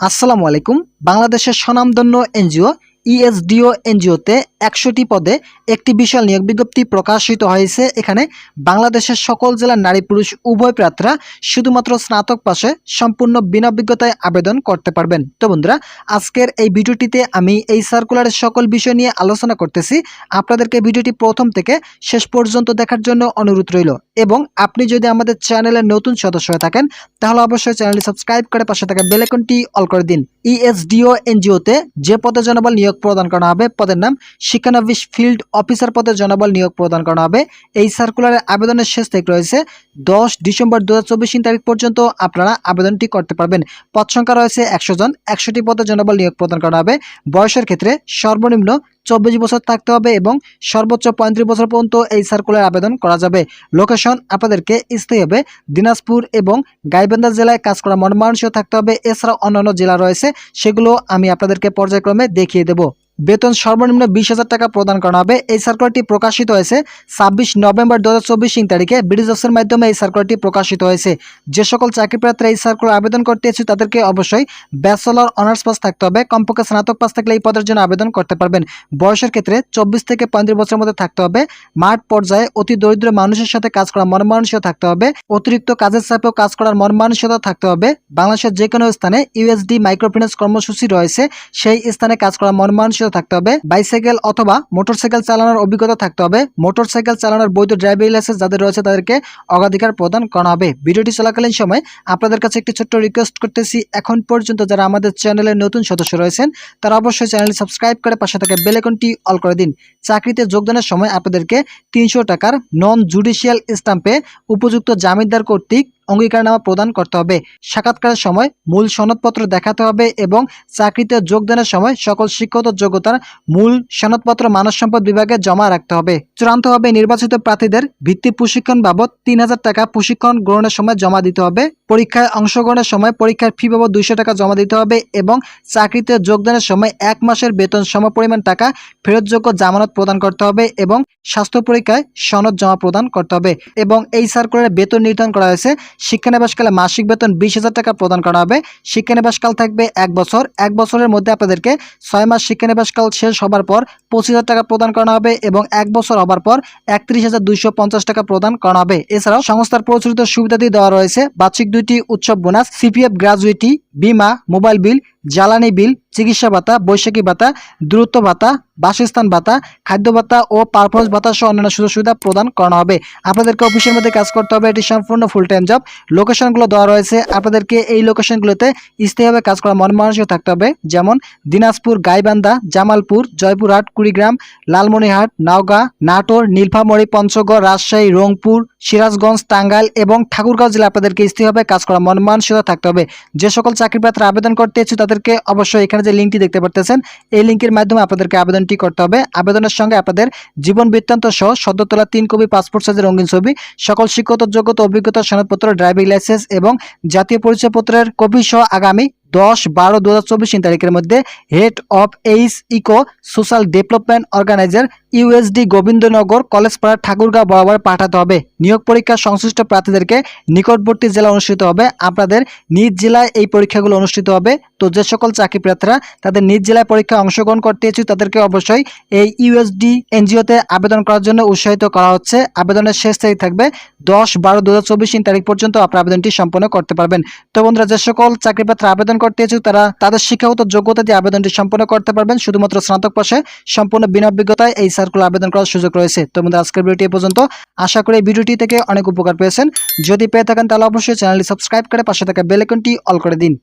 আসসালামু আলাইকুম। বাংলাদেশের স্বনামধন্য এনজিও ইএসডিও এনজিওতে একশোটি পদে একটি বিশাল নিয়োগ বিজ্ঞপ্তি প্রকাশিত হয়েছে। এখানে বাংলাদেশের সকল জেলার নারী পুরুষ উভয় প্রার্থীরা শুধুমাত্র স্নাতক পাশে সম্পূর্ণ বিনা অভিজ্ঞতায় আবেদন করতে পারবেন। তো বন্ধুরা, আজকের এই ভিডিওটিতে আমি এই সার্কুলারের সকল বিষয় নিয়ে আলোচনা করতেছি। আপনাদেরকে ভিডিওটি প্রথম থেকে শেষ পর্যন্ত দেখার জন্য অনুরোধ রইল। এবং আপনি যদি আমাদের চ্যানেলের নতুন সদস্য হয়ে থাকেন, তাহলে অবশ্যই চ্যানেলটি সাবস্ক্রাইব করে পাশে থাকা বেল আইকনটি অল করে দিন। ইএসডিও এনজিওতে যে পদে জনবল নিয়োগ প্রদান করা হবে, পদের নাম শিক্ষানবিশ ফিল্ড অফিসার পদে জনবল নিয়োগ প্রদান করা হবে। এই সার্কুলারের আবেদনের শেষ তারিখ রয়েছে দশ ডিসেম্বর দু হাজার চব্বিশ তারিখ পর্যন্ত আপনারা আবেদনটি করতে পারবেন। পদ সংখ্যা রয়েছে একশো জন, একশোটি পদে জনবল নিয়োগ প্রদান করা হবে। বয়সের ক্ষেত্রে সর্বনিম্ন চব্বিশ বছর থাকতে হবে এবং সর্বোচ্চ পঁয়ত্রিশ বছর পর্যন্ত এই সার্কুলার আবেদন করা যাবে। লোকেশন আপনাদেরকে স্থায়ী হবে। দিনাজপুর এবং গাইবান্ধা জেলায় কাজ করা মন মানুষও থাকতে হবে। এছাড়াও অন্যান্য জেলা রয়েছে। সেগুলো আমি আপনাদেরকে পর্যায়ক্রমে দেখিয়ে দেব। বেতন সর্বনিম্ন বিশ হাজার টাকা প্রদান করা হবে। এই সার্কুলারটি প্রকাশিত হয়েছে ছাব্বিশ নভেম্বর দু হাজার চব্বিশ তারিখে। ব্রিটিশ অফিসের মাধ্যমে এই সার্কুলারটি প্রকাশিত হয়েছে। যে সকল চাকরি প্রার্থীরা এই সার্কুলার আবেদন করতে ইচ্ছুক, তাদেরকে অবশ্যই ব্যাচেলর অনার্স পাস থাকতে হবে। কমপক্ষে স্নাতক পাস থাকলে এই পদের জন্য আবেদন করতে পারবেন। বয়সের ক্ষেত্রে চব্বিশ থেকে পঁয়ত্রিশ বছরের মধ্যে থাকতে হবে। মাঠ পর্যায়ে অতি দরিদ্র মানুষের সাথে কাজ করার মন মানসিকতা থাকতে হবে। অতিরিক্ত কাজের চাপেও কাজ করার মন মানসিকতা থাকতে হবে। বাংলাদেশের যে কোনো স্থানে ইউএসডি মাইক্রোফিন্যান্স কর্মসূচি রয়েছে। সেই স্থানে কাজ করার মন মানসিকতা থাকতে হবে বাইসাইকেল অথবা মোটরসাইকেল চালানোর অভিজ্ঞতা থাকতে হবে। মোটরসাইকেল চালানোর বৈধ ড্রাইভিং লাইসেন্স যাদের রয়েছে তাদেরকে অগ্রাধিকার প্রদান করা হবে। ভিডিওটি চলাকালীন সময় আপনাদের কাছে একটি ছোট্ট রিকোয়েস্ট করতেছি। এখন পর্যন্ত যারা আমাদের চ্যানেলের নতুন সদস্য রয়েছেন, তারা অবশ্যই চ্যানেলটি সাবস্ক্রাইব করে পাশে থাকা বেলেকনটি অল করে দিন। চাকরিতে যোগদানের সময় আপনাদেরকে তিনশো টাকার নন জুডিশিয়াল স্টাম্পে উপযুক্ত জামিনদার কর্তৃক অঙ্গীকারনামা প্রদান করতে হবে। সাক্ষাৎকারের সময় মূল সনদপত্র দেখাতে হবে এবং চাকরিতে যোগদানের সময় সকল শিক্ষত যোগ্যতার মূল সনদপত্র মানব সম্পদ বিভাগে জমা রাখতে হবে। চূড়ান্তভাবে নির্বাচিত প্রার্থীদের ভিত্তি প্রশিক্ষণ বাবদ তিন হাজার টাকা প্রশিক্ষণ গ্রহণের সময় জমা দিতে হবে। পরীক্ষায় অংশগ্রহণের সময় পরীক্ষার ফি বাবদ দুইশো টাকা জমা দিতে হবে এবং চাকরিতে যোগদানের সময় এক মাসের বেতন সমপরিমাণ টাকা ফেরতযোগ্য জামানত প্রদান করতে হবে এবং স্বাস্থ্য পরীক্ষায় সনদ জমা প্রদান করতে হবে এবং এই সার্কুলারে বেতন নির্ধারণ করা হয়েছে শিক্ষানিবাসকালে মাসিক বেতন বিশ হাজার টাকা প্রদান করা হবে। শিক্ষানিবাসকাল থাকবে এক বছর। এক বছরের মধ্যে আপনাদেরকে ছয় মাস শিক্ষানিবাসকাল শেষ হবার পর পঁচিশ হাজার টাকা প্রদান করা হবে এবং এক বছর হবার পর একত্রিশ হাজার দুইশো পঞ্চাশ টাকা প্রদান করা হবে। এছাড়াও সংস্থার প্রচলিত সুবিধাদি দেওয়া রয়েছে। বার্ষিক দুইটি উৎসব বোনাস, সিপিএফ গ্রাজুয়েটি বিমা, মোবাইল বিল জ্বালানি বিল, চিকিৎসা ভাতা, বৈশাখী ভাতা দূরত্ব ভাতা, বাসস্থান ভাতা, খাদ্য ভাতা ও পারফরমেন্স ভাতা সহ অন্যান্য সুযোগ সুবিধা প্রদান করানো হবে। আপনাদেরকে অফিসের মধ্যে কাজ করতে হবে। এটি সম্পূর্ণ ফুল টাইম জব লোকেশনগুলো দেওয়া রয়েছে। আপনাদেরকে এই লোকেশনগুলোতে স্থায়ীভাবে কাজ করা মন মানসিক থাকতে হবে। যেমন দিনাজপুর, গাইবান্ধা, জামালপুর, জয়পুরহাট, কুড়িগ্রাম, লালমনিরহাট, নওগাঁ, নাটোর নীলফামড়ি পঞ্চগড়, রাজশাহী, রংপুর, সিরাজগঞ্জ, টাঙ্গাইল এবং ঠাকুরগাঁও জেলা আপনাদেরকে স্থায়ীভাবে কাজ করা মন মানসিকতা থাকতে হবে। যে সকল চাকরি প্রার্থীরা আবেদন করতে ইচ্ছুক তাদেরকে অবশ্যই এখানে যে লিঙ্কটি দেখতে পারতেছেন, এই লিঙ্কের মাধ্যমে আপনাদেরকে আবেদনটি করতে হবে। আবেদনের সঙ্গে আপনাদের জীবন বৃত্তান্ত সহ সদ্য তোলা তিন কপি পাসপোর্ট সাইজের রঙিন ছবি, সকল শিক্ষত যোগ্যতা, অভিজ্ঞতা, সনদপত্র ড্রাইভিং লাইসেন্স এবং জাতীয় পরিচয়পত্রের কপি সহ আগামী দশ বারো দু হাজার চব্বিশ তারিখের মধ্যে head of H eco social development organizer USD Gobindanagar college Collegepara Thakurgaon বরাবর পাঠাতে হবে। নিয়োগ পরীক্ষা সংশ্লিষ্ট প্রার্থীদেরকে নিকটবর্তী জেলা অনুষ্ঠিত হবে। আপনাদের নিজ জেলায় এই পরীক্ষাগুলো অনুষ্ঠিত হবে। তো যে সকল চাকরি প্রার্থীরা তাদের নিজ জেলায় পরীক্ষায় অংশগ্রহণ করতে ইচ্ছুক, তাদেরকে অবশ্যই এই ইউএসডি এনজিওতে আবেদন করার জন্য উৎসাহিত করা হচ্ছে। আবেদনের শেষ তারিখ থাকবে দশ বারো দু হাজার তারিখ পর্যন্ত আপনার আবেদনটি সম্পন্ন করতে পারবেন। তো বন্ধুরা, যে সকল চাকরি প্রার্থী আবেদন করতে ইচ্ছুক, তারা তাদের শিক্ষাগত যোগ্যতা দিয়ে আবেদনটি সম্পন্ন করতে পারবেন। শুধুমাত্র স্নাতক পাশে সম্পূর্ণ বিনা অভিজ্ঞতায় এই সার্কুলার আবেদন করার সুযোগ রয়েছে। তো বন্ধুরা, আজকের ভিডিওটি পর্যন্ত। আশা করি ভিডিওটি থেকে অনেক উপকার পেয়েছেন। যদি পেয়ে থাকেন, তাহলে অবশ্যই চ্যানেলটি সাবস্ক্রাইব করে পাশে থাকা বেল আইকনটি অল করে দিন।